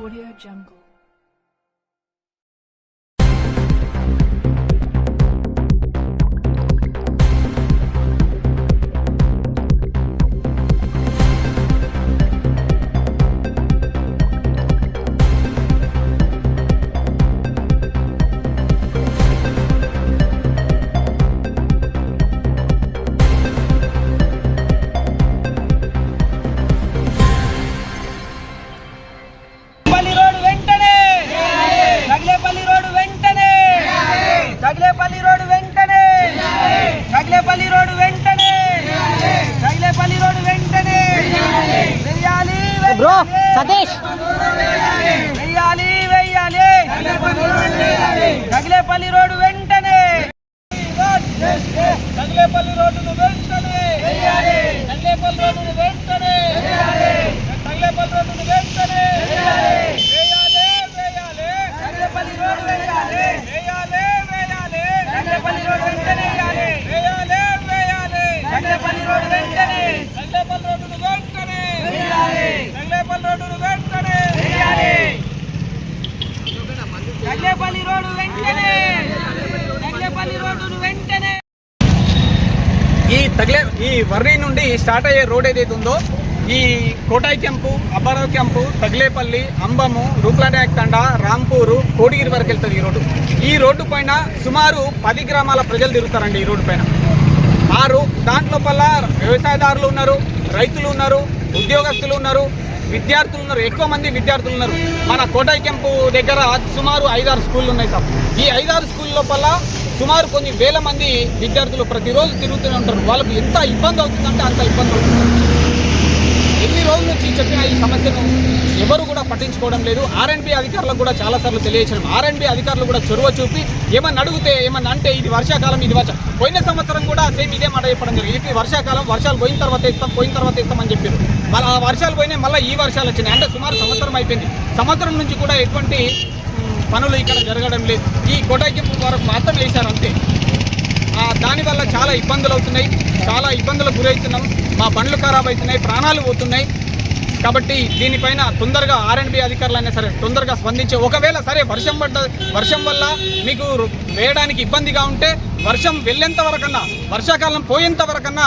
Audio Jungle. Tagilepalli road వెంటనే. తగిలేపల్లి రోడ్డును వెంటనే. తగిలేపల్లి రోడ్డును వెంటనే. తగిలేపల్లి రోడ్డును వెంటనే వేయాలి వేయాలి తగిలేపల్లి రోడ్డు వెంటనే వేయాలి వేయాలి తగిలేపల్లి రోడ్డు వెంటనే వేయాలి. వేయాలి వేయాలి తగిలేపల్లి రోడ్డు వెంటనే తగిలేపల్లి రోడ్డును వెంటనే వేయాలి. తగిలేపల్లి రోడ్డును వెంటనే వేయాలి. తగిలేపల్లి రోడ్డు వెంటనే తగిలేపల్లి రోడ్డును వెంటనే ఈ తగిలే ఈ వర్రి నుండి స్టార్ట్ అయ్యే రోడ్ ఏదైతే ఉందో ఈ కోటాయి క్యాంపు అబ్బారావు క్యాంపు తగిలేపల్లి అంబము రూప్లాడ్యాక్ తండ రాంపూరు కోడిగిరి వరకు వెళ్తుంది ఈ రోడ్డు. ఈ రోడ్డు పైన సుమారు పది గ్రామాల ప్రజలు తిరుగుతారండి ఈ రోడ్డు పైన. ఆ రో దాంట్లో పల్ల వ్యవసాయదారులు ఉన్నారు రైతులు ఉన్నారు ఉద్యోగస్తులు ఉన్నారు విద్యార్థులు ఉన్నారు ఎక్కువ మంది విద్యార్థులు ఉన్నారు. మన కోటాయి క్యాంపు దగ్గర సుమారు ఐదారు స్కూళ్ళు ఉన్నాయి సార్. ఈ ఐదారు స్కూల్ లోపల సుమారు కొన్ని వేల మంది విద్యార్థులు ప్రతిరోజు తిరుగుతూనే ఉంటారు. వాళ్ళకు ఎంత ఇబ్బంది అవుతుందంటే అంత ఇబ్బంది అవుతుంది. ఎన్ని రోజుల నుంచి చెప్పిన ఈ సమస్యను ఎవరు కూడా పట్టించుకోవడం లేదు. ఆర్ఎండ్బి అధికారులకు కూడా చాలాసార్లు తెలియచేయడం ఆర్ఎండ్బి అధికారులు కూడా చొరవ చూపి ఏమన్నా అడిగితే ఏమన్నా అంటే ఇది వర్షాకాలం ఇది వర్ష. పోయిన సంవత్సరం కూడా సేమ్ ఇదే మాట చెప్పడం జరిగింది. ఇది వర్షాకాలం వర్షాలు పోయిన తర్వాత ఇస్తాం పోయిన తర్వాత ఇస్తామని చెప్పారు. మళ్ళీ ఆ వర్షాలు పోయినాయి మళ్ళీ ఈ వర్షాలు వచ్చినాయి. అంటే సుమారు సంవత్సరం అయిపోయింది. సంవత్సరం నుంచి కూడా ఎటువంటి పనులు ఇక్కడ జరగడం లేదు. ఈ కొటాకింపు వరకు మాత్రం వేశారు అంతే. దానివల్ల చాలా ఇబ్బందులు అవుతున్నాయి. చాలా ఇబ్బందులకు గురవుతున్నాం. మా బండ్లు ఖరాబ్ అవుతున్నాయి. ప్రాణాలు పోతున్నాయి. కాబట్టి దీనిపైన తొందరగా ఆర్ఎండ్బి అధికారులు అయినా సరే తొందరగా స్పందించి ఒకవేళ సరే వర్షం పడ్డ వర్షం వల్ల మీకు వేయడానికి ఇబ్బందిగా ఉంటే వర్షం వెళ్ళేంత వరకన్నా వర్షాకాలం పోయేంత వరకన్నా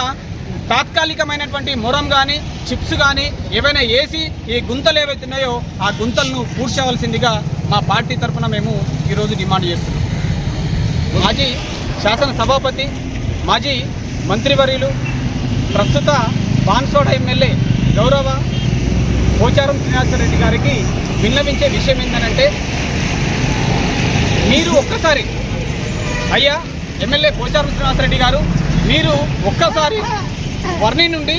తాత్కాలికమైనటువంటి మొరం కానీ చిప్స్ కానీ ఏవైనా వేసి ఈ గుంతలు ఏవైతున్నాయో ఆ గుంతలను పూడ్చవలసిందిగా మా పార్టీ తరఫున మేము ఈరోజు డిమాండ్ చేస్తున్నాం. మాజీ శాసన సభాపతి మాజీ మంత్రివర్యులు ప్రస్తుత బాన్సోడ ఎమ్మెల్యే గౌరవ పోచారం శ్రీనివాసరెడ్డి గారికి విన్నవించే విషయం ఏంటంటే మీరు ఒక్కసారి అయ్యా ఎమ్మెల్యే పోచారం శ్రీనివాసరెడ్డి గారు మీరు ఒక్కసారి వర్ణి నుండి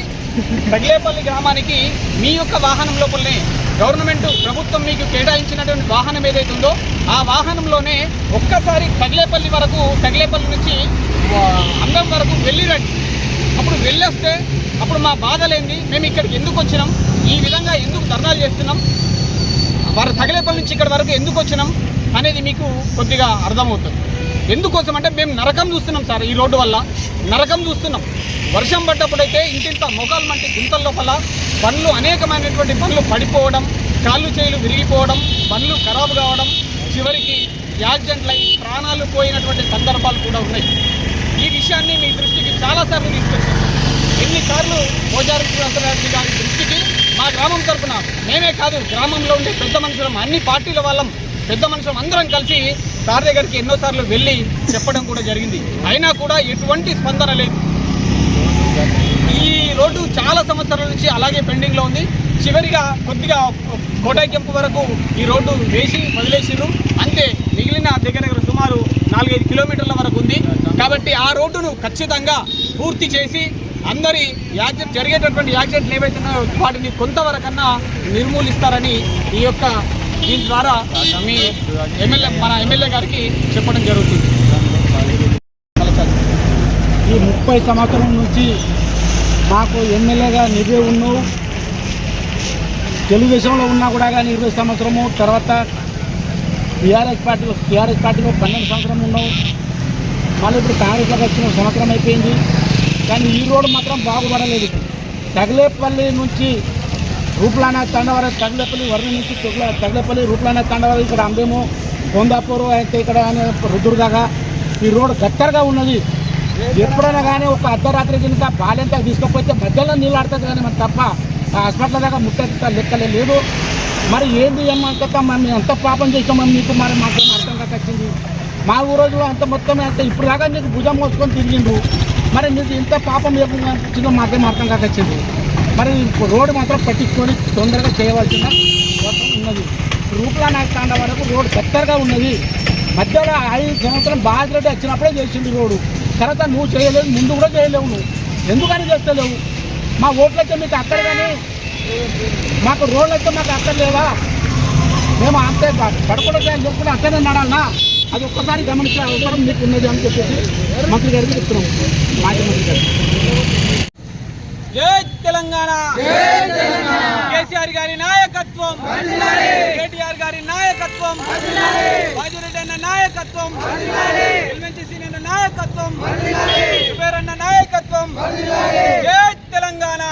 బగ్లేపల్లి గ్రామానికి మీ యొక్క వాహనం లోపలనే గవర్నమెంట్ ప్రభుత్వం మీకు కేటాయించినటువంటి వాహనం ఏదైతే ఉందో ఆ వాహనంలోనే ఒక్కసారి తగిలేపల్లి వరకు తగిలేపల్లి నుంచి అందం వరకు వెళ్ళిరండి అప్పుడు వెళ్ళొస్తే అప్పుడు మా బాధలేంది మేము ఇక్కడికి ఎందుకు వచ్చినాం? ఈ విధంగా ఎందుకు ధర్నాలు చేస్తున్నాం? వారు తగిలేపల్లి నుంచి ఇక్కడ వరకు ఎందుకు వచ్చినాం? అనేది మీకు కొద్దిగా అర్థమవుతుంది. ఎందుకోసం అంటే మేము నరకం చూస్తున్నాం సార్ ఈ రోడ్డు వల్ల. నరకం చూస్తున్నాం. వర్షం పడ్డప్పుడైతే ఇంటింత మొఖాలు మంటి గుంతల లోపల బండ్లు అనేకమైనటువంటి బండ్లు పడిపోవడం కాళ్ళు చేలు విరిగిపోవడం బండ్లు ఖరాబు కావడం చివరికి యాక్సిడెంట్లై ప్రాణాలు పోయినటువంటి సందర్భాలు కూడా ఉన్నాయి. ఈ విషయాన్ని మీ దృష్టికి చాలాసార్లు తీసుకొచ్చాం ఎన్నిసార్లు పోజారి శ్రీనివాసరాజు గారి దృష్టికి మా గ్రామం తరఫున మేమే కాదు గ్రామంలో ఉండే పెద్ద మనుషులం అన్ని పార్టీల వాళ్ళం పెద్ద మనుషులం అందరం కలిసి సార్ దగ్గరికి ఎన్నోసార్లు వెళ్ళి చెప్పడం కూడా జరిగింది. అయినా కూడా ఎటువంటి స్పందన లేదు. ఈ రోడ్డు చాలా సంవత్సరాల నుంచి అలాగే పెండింగ్లో ఉంది. చివరిగా కొద్దిగా కోటాకెంపు వరకు ఈ రోడ్డు వేసి వదిలేసిర్రు అంతే మిగిలిన దగ్గర దగ్గర సుమారు నాలుగైదు కిలోమీటర్ల వరకు ఉంది. కాబట్టి ఆ రోడ్డును ఖచ్చితంగా పూర్తి చేసి అందరి యాక్సిడెంట్ జరిగేటటువంటి యాక్సిడెంట్లు ఏవైతున్నాయో వాటిని కొంతవరకన్నా నిర్మూలిస్తారని ఈ యొక్క దీని ద్వారా మీ ఎమ్మెల్యే మన ఎమ్మెల్యే గారికి చెప్పడం జరుగుతుంది. ఈ ముప్పై సంవత్సరం నుంచి మాకు ఎమ్మెల్యేగా నువ్వే ఉన్నావు. తెలుగుదేశంలో ఉన్నా కూడా కానీ ఇరవై సంవత్సరము తర్వాత టీఆర్ఎస్ పార్టీలో టీఆర్ఎస్ పార్టీలో పన్నెండు సంవత్సరం ఉన్నావు. మళ్ళీ ఇప్పుడు కాంగ్రెస్లోకి వచ్చిన సంవత్సరం అయిపోయింది. కానీ ఈ రోడ్డు మాత్రం బాగుపడలేదు. తగిలేపల్లి నుంచి రూపులానా తండవర తగిలేపల్లి వర్ణ నుంచి తగిలే- తగిలేపల్లి రూపులానా తండవర ఇక్కడ అందేమో కొందాపూర్ అయితే ఇక్కడ రుద్దురు ఈ రోడ్డు గట్టరగా ఉన్నది. ఎప్పుడైనా కానీ ఒక అర్ధరాత్రి కనుక బాలెంత తీసుకపోతే మధ్యలో నీళ్ళు ఆడుతుంది కానీ మనం తప్ప హాస్పిటల్ దాకా ముట్ట లెక్కలే లేదు మరి ఏంది ఏమంటే మనం ఎంత పాపం చేసామని మీకు మరి మాకేం అర్థం కాక వచ్చింది. మా ఊరోజులో అంత మొత్తం అంత ఇప్పుడు దాకా నీకు భుజం మోసుకొని తిరిగిండు. మరి నీకు ఇంత పాపం లేకుండా మాకేం అర్థం కాక వచ్చింది. మరి రోడ్డు మాత్రం పట్టించుకొని తొందరగా చేయవలసిన అవసరం ఉన్నది. రూపులా నాయకాండ వరకు రోడ్డు పెద్దగా ఉన్నది. మధ్యలో ఐదు సంవత్సరం బాధ్యత వచ్చినప్పుడే చేసింది రోడ్డు. తర్వాత నువ్వు చేయలేవు ముందు కూడా చేయలేవు నువ్వు. ఎందుకని చేస్తలేవు? మా ఓట్లయితే మీకు అక్కడ కానీ మాకు రోడ్లు అయితే మాకు అక్కడ లేవా? మేము అంతే పడుకోవడం చెప్పుకుని అక్కడే నడాలనా అది ఒక్కసారి గమనించే అవసరం మీకు ఉన్నది అని చెప్పేసి మంత్రి గారికి చెప్తున్నాం. మాజీ మంత్రి గారికి. జై తెలంగాణ! కేసీఆర్ గారి నాయకత్వం. కేటీఆర్ గారి నాయకత్వం. బాజురెడ్డి నాయకత్వం. ఎల్మెంచి సీనియర్ నాయకత్వం. నాయకత్వం. జై తెలంగాణ.